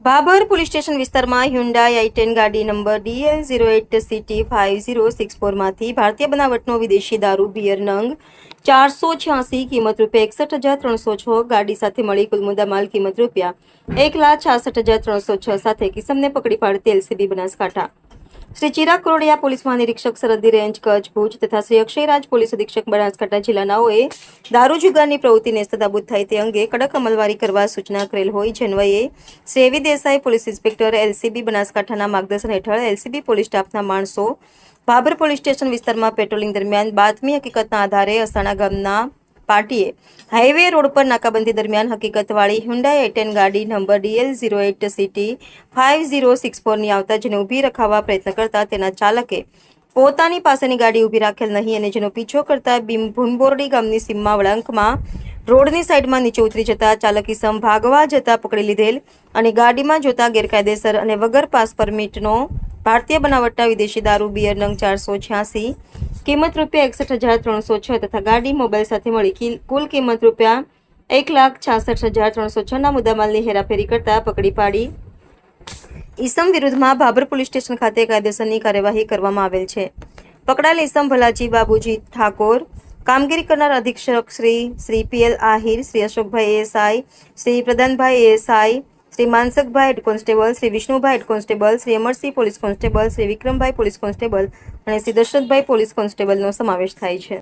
Babur police station વિસ્તારમાં Hyundai આઈ ten ગાડી number DL zero eight CT five zero six ફોરમાંથી ભારતીય બનાવટનો વિદેશી દારૂ બિયર નંગ ચારસો છ્યાસી કિંમત રૂપિયા એકસઠ હજાર ત્રણસો છ ગાડી સાથે મળી કુલ મુદ્દામાલ કિંમત રૂપિયા એક લાખ છાસઠ હજાર ત્રણસો છ સાથે કિસમને પકડી પાડતી એલસીબી બનાસકાંઠા. શ્રી ચિરાગ કરોડિયા પોલીસ મહાનિરીક્ષક સરહદી રેન્જ કચ્છ ભુજ તથા શ્રી અક્ષયરાજ પોલીસ અધિક્ષક બનાસકાંઠા જિલ્લાનાઓએ દારૂ જુગારની પ્રવૃત્તિને સદાબૂત થાય તે અંગે કડક અમલવારી કરવા સૂચના કરેલ હોય. જેન્વયે Shri Desai police inspector LCB બનાસકાંઠાના માર્ગદર્શન હેઠળ એલસીબી પોલીસ સ્ટાફના માણસો ભાભર પોલીસ સ્ટેશન વિસ્તારમાં પેટ્રોલિંગ દરમિયાન બાતમી હકીકતના આધારે અસાણા ગામના પાર્ટીએ હાઈવે રોડ પર નાકાબંધી દરમિયાન હકીકતવાળી હ્યુન્ડાઈ એટેન ગાડી number DL zero eight CT five zero six ફોરની આવતા જેને ઊભી રખાવવા પ્રયત્ન કરતા તેના ચાલકે પોતાની પાસેની ગાડી ઊભી રાખેલ નહીં અને જેનો પીછો કરતા બીમ ભૂનબોરડી ગામની સીમમાં વળાંકમાં રોડની સાઈડમાં નીચે ઉતરી જતા ચાલકી સમ ભાગવા જતા પકડી લીધેલ અને ગાડીમાં જોતા ગેરકાયદેસર અને વગર પાસ પરમિટનો ભારતીય બનાવટના વિદેશી દારૂ, બિયર, નંગ ચારસો છ્યાસી. કિંમત રૂપિયા એકસઠ હજાર ત્રણસો છ તથા ગાડી, મોબાઈલ સાથે મળી કુલ કિંમત રૂપિયા એક લાખ છાસઠ હજાર ત્રણસો છના મુદ્દામાલની હેરાફેરી કરતા પકડી પાડી. ઈસમ વિરુદ્ધમાં ભાભર પોલીસ સ્ટેશન ખાતે કાયદેસરની કાર્યવાહી કરવામાં આવેલ છે. પકડાયેલ ઈસમ ભલાજી બાબુજી ઠાકોર, કામગીરી કરનાર અધિક્ષક Shri Shri PL Ahir, Shri Ashokbhai ASI Shri Pradhanbhai ASI Shri Mansakbhai head constable, Shri Vishnubhai head constable, Shri Amarsinh police constable, Shri Vikrambhai police constable અને શ્રી દશરથભાઈ પોલીસ કોન્સ્ટેબલનો સમાવેશ થાય છે.